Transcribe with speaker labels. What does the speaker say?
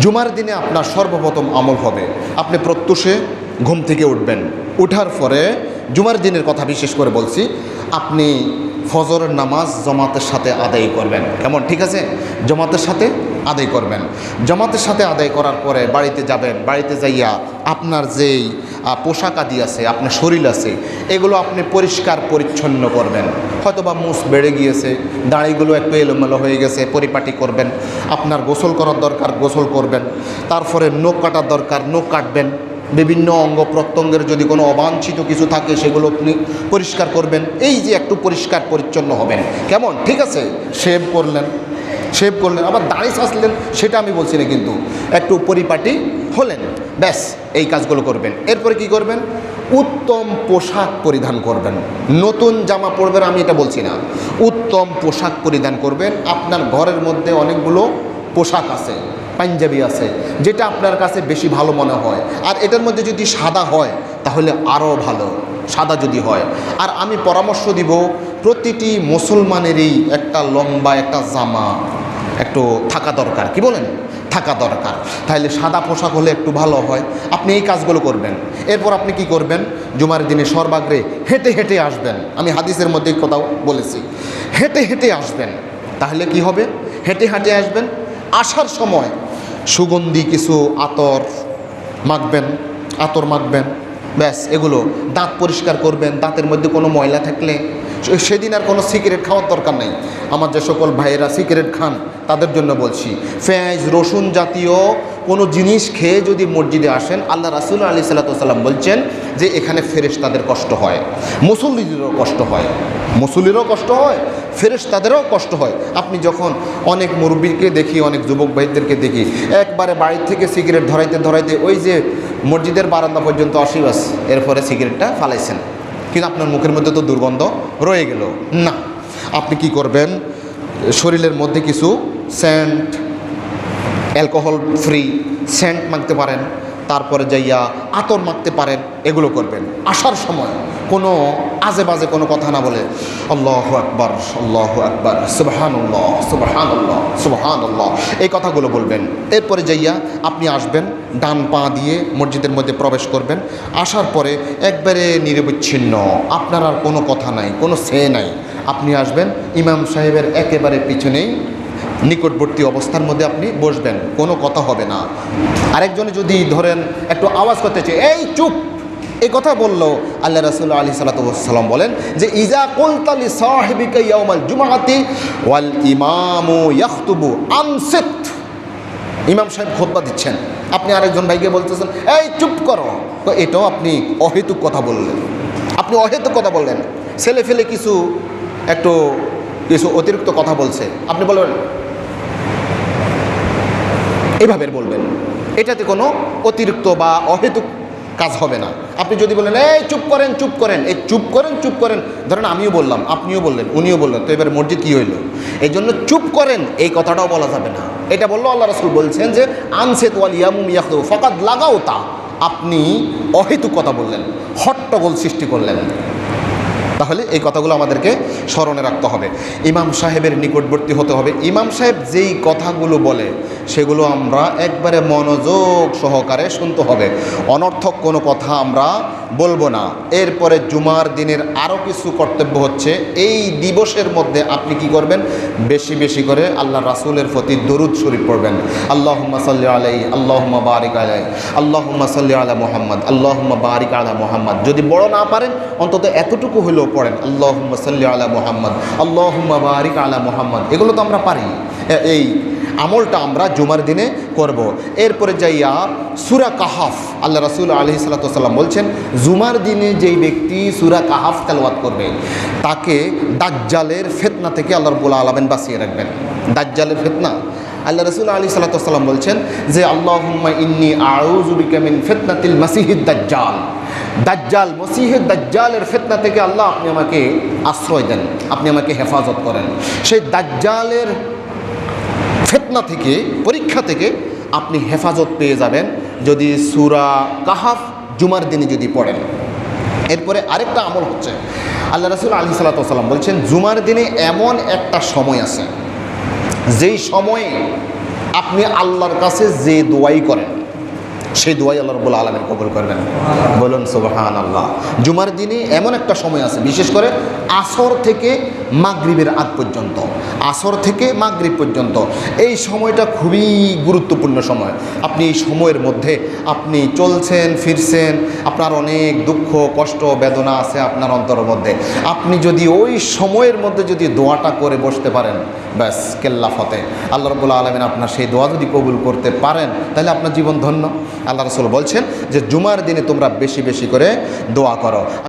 Speaker 1: জুমার দিনে আপনার সর্বপ্রথম আমল হবে। আপনি প্রত্যুষে ঘুম থেকে উঠবেন। উঠার পরে জুমার দিনের কথা বিশেষ করে বলছি, আপনি ফজর নামাজ জমাতের সাথে আদায় করবেন। কেমন? ঠিক আছে? জমাতের সাথে আদায় করবেন। জমাতের সাথে আদায় করার পরে বাড়িতে যাবেন, বাড়িতে যাইয়া আপনার যেই পোশাক আদি আছে, আপনার শরীর আছে, এগুলো আপনি পরিষ্কার পরিচ্ছন্ন করবেন। হয়তো বা মুস বেড়ে গিয়েছে, দাড়িগুলো একটু এলোমেলো হয়ে গেছে, পরিপাটি করবেন। আপনার গোসল করার দরকার, গোসল করবেন। তারপরে নখ কাটার দরকার, নখ কাটবেন। বিভিন্ন অঙ্গ প্রত্যঙ্গের যদি কোনো অবাঞ্ছিত কিছু থাকে, সেগুলো আপনি পরিষ্কার করবেন। এই যে একটু পরিষ্কার পরিচ্ছন্ন হবেন। কেমন? ঠিক আছে? সেভ করলেন। শেভ করলেন, আবার দাড়ি সাজলেন সেটা আমি বলছি না কিন্তু। একটু পরিপাটি হলেন, ব্যাস, এই কাজগুলো করবেন। এরপরে কি করবেন? উত্তম পোশাক পরিধান করবেন। নতুন জামা পরবেন, আমি এটা বলছি না। উত্তম পোশাক পরিধান করবেন। আপনার ঘরের মধ্যে অনেকগুলো পোশাক আছে, পাঞ্জাবি আছে, যেটা আপনার কাছে বেশি ভালো মনে হয়। আর এটার মধ্যে যদি সাদা হয়, তাহলে আরও ভালো, সাদা যদি হয়। আর আমি পরামর্শ দিব, প্রতিটি মুসলমানেরই একটা লম্বা একটা জামা। একটু থাকা দরকার। কি বলেন? থাকা দরকার। তাহলে সাদা পোশাক হলে একটু ভালো হয়। আপনি এই কাজগুলো করবেন। এরপর আপনি কি করবেন? জুমার দিনে সর্বাগ্রে হেঁটে হেঁটে আসবেন। আমি হাদিসের মধ্যে কথা বলেছি। হেঁটে হেঁটে আসবেন। তাহলে কি হবে? হেঁটে হেঁটে আসবেন। আসার সময় সুগন্ধি কিছু আতর মাখবেন আতর মাখবেন। ব্যাস, এগুলো দাঁত পরিষ্কার করবেন। দাঁতের মধ্যে কোনো ময়লা থাকলে সেদিন আর কোনো সিগারেট খাওয়ার দরকার নেই। আমার যে সকল ভাইয়েরা সিগারেট খান, তাদের জন্য বলছি, পেঁয়াজ, রসুন জাতীয় কোনো জিনিস খেয়ে যদি মসজিদে আসেন, আল্লাহ রাসুল আলি সাল্লাতাম বলছেন যে এখানে ফেরেশ তাদের কষ্ট হয়। মুসল্লিদেরও কষ্ট হয়। মুসল্লিরও কষ্ট হয় ফেরেশ তাদেরও কষ্ট হয়। আপনি যখন অনেক মুরব্বীকে দেখি, অনেক যুবক ভাইদেরকে দেখি, একবারে বাড়ির থেকে সিগারেট ধরাইতে ধরাইতে ওই যে মসজিদের বারান্দা পর্যন্ত অসিবাস এরপরে সিগারেটটা ফালাইছেন। কিন্তু আপনার মুখের মধ্যে তো দুর্গন্ধ রয়ে গেল। না, আপনি কি করবেন? শরীরের মধ্যে কিছু স্যান্ট অ্যালকোহল ফ্রি সেন্ট মাখতে পারেন, তারপরে যাইয়া আতর মাখতে পারেন, এগুলো করবেন। আসার সময় কোনো আজে বাজে কোনো কথা না বলে, আল্লাহ আকবর আল্লাহ আকবর সুবহান আল্লাহ সুবহান আল্লাহ সুবহান আল্লাহ এই কথাগুলো বলবেন। এরপরে যাইয়া আপনি আসবেন ডান পা দিয়ে মসজিদের মধ্যে প্রবেশ করবেন। আসার পরে একবারে নিরবিচ্ছিন্ন। আপনার আর কোনো কথা নাই, কোনো সে নাই। আপনি আসবেন, ইমাম সাহেবের একেবারে পিছনেই নিকটবর্তী অবস্থার মধ্যে আপনি বসবেন, কোনো কথা হবে না। আরেকজনে যদি ধরেন একটু আওয়াজ করতে চাই এই চুপ! এই কথা বলল, আল্লাহ রাসুল আলী সাল্লাম বলেন যে, ইজা কুলতালি সাহেবিকা ইয়াউমাল জুমাআতি ওয়াল ইমামু ইয়াখতুবু আনসিত। ইমাম সাহেব খোদবা দিচ্ছেন। আপনি আরেকজন ভাইকে বলতেছেন, এই, চুপ করো। তো এটাও আপনি অহেতুক কথা বললেন। আপনি অহেতুক কথা বললেন। ছেলে ফেলে কিছু, একটু কিছু অতিরিক্ত কথা বলছে। আপনি বলবেন, এভাবে বলবেন। এটাতে কোনো অতিরিক্ত বা অহেতুক কাজ হবে না। আপনি যদি বলেন, এই চুপ করেন চুপ করেন, এই চুপ করেন চুপ করেন। ধরেন আমিও বললাম, আপনিও বললেন, উনিও বললেন, তো এবার মসজিদ কী হইল? এই জন্য চুপ করেন, এই কথাটাও বলা যাবে না। এটা বলল আল্লাহ রসুল বলছেন যে, আনসেত ওয়াল ইয়ামুম ফকাত লাগাও তা আপনি অহেতুক কথা বললেন, হট্টগোল সৃষ্টি করলেন। তাহলে এই কথাগুলো আমাদেরকে স্মরণে রাখতে হবে। ইমাম সাহেবের নিকটবর্তী হতে হবে। ইমাম সাহেব যেই কথাগুলো বলে, সেগুলো আমরা একবারে মনোযোগ সহকারে শুনতে হবে। অনর্থক কোনো কথা আমরা বলব না। এরপরে জুমার দিনের আরও কিছু কর্তব্য হচ্ছে। এই দিবসের মধ্যে আপনি কি করবেন? বেশি বেশি করে আল্লাহ রাসুলের প্রতি দরুদ শরীফ পড়বেন। আল্লাহুম্মা সাল্লি আলাই, আল্লাহুম্মা বারিক আলাই, আল্লাহুম্মা সাল্লি আলা মোহাম্মদ, আল্লাহুম্মা বারিক আলা মোহাম্মদ। যদি বড় না পারেন, অন্তত এতটুকু হলেও পড়েন। আল্লাহুম্মা সাল্লি আলা মোহাম্মদ, আল্লাহুম্মা বারিক আলা মোহাম্মদ। এগুলো তো আমরা পারি। এই আমলটা আমরা জুমার দিনে করব। এরপরে যাইয়া সুরা কাহাফ, আল্লাহ রাসুল আলহি সাল্লাম বলছেন, জুমার দিনে যেই ব্যক্তি সুরা কাহাফ তেলওয়াত করবে, তাকে দাজ্জালের ফেতনা থেকে আল্লাহ রবুল্লা আলমেন বাঁচিয়ে রাখবেন। দাজ্জালের ফেতনা? আল্লাহ রসুল আলী সাল্লাম বলছেন যে, আল্লাহুম্মা ইন্নি আউজুবিকা মিন ফিতনাতিল মাসিহিদ দাজ্জাল। দাজ্জাল, মসিহের দাজ্জালের ফেতনা থেকে আল্লাহ আপনি আমাকে আশ্রয় দেন, আপনি আমাকে হেফাজত করেন। সেই দাজ্জালের ফেতনা থেকে, পরীক্ষা থেকে আপনি হেফাজত পেয়ে যাবেন যদি সুরা কাহাফ জুমার দিনে যদি পড়েন। এরপরে আরেকটা আমল হচ্ছে, আল্লাহ রসুল আলী সাল্লাম বলছেন, জুমার দিনে এমন একটা সময় আছে যেই সময়ে আপনি আল্লাহর কাছে যে দোয়াই করেন, সেই দোয়াই আল্লাহ রব্বুল আলমের কবুল করবেন। বলুন সুবহান আল্লাহ জুমার দিনে এমন একটা সময় আছে, বিশেষ করে আসর থেকে মাগরিবের আগ পর্যন্ত। আসর থেকে মাগরিব পর্যন্ত। এই সময়টা খুবই গুরুত্বপূর্ণ সময়। আপনি এই সময়ের মধ্যে আপনি চলছেন, ফিরছেন, আপনার অনেক দুঃখ, কষ্ট, বেদনা আছে আপনার অন্তরের মধ্যে। আপনি যদি ওই সময়ের মধ্যে যদি দোয়াটা করে বসতে পারেন ব্যাস, কেল্লা ফতে আল্লাহ রবুল্লা আলমিন আপনার সেই দোয়া যদি কবুল করতে পারেন, তাহলে আপনার জীবন ধন্য। আল্লাহ রসুল বলছেন যে, জুমার দিনে তোমরা বেশি বেশি করে দোয়া করো।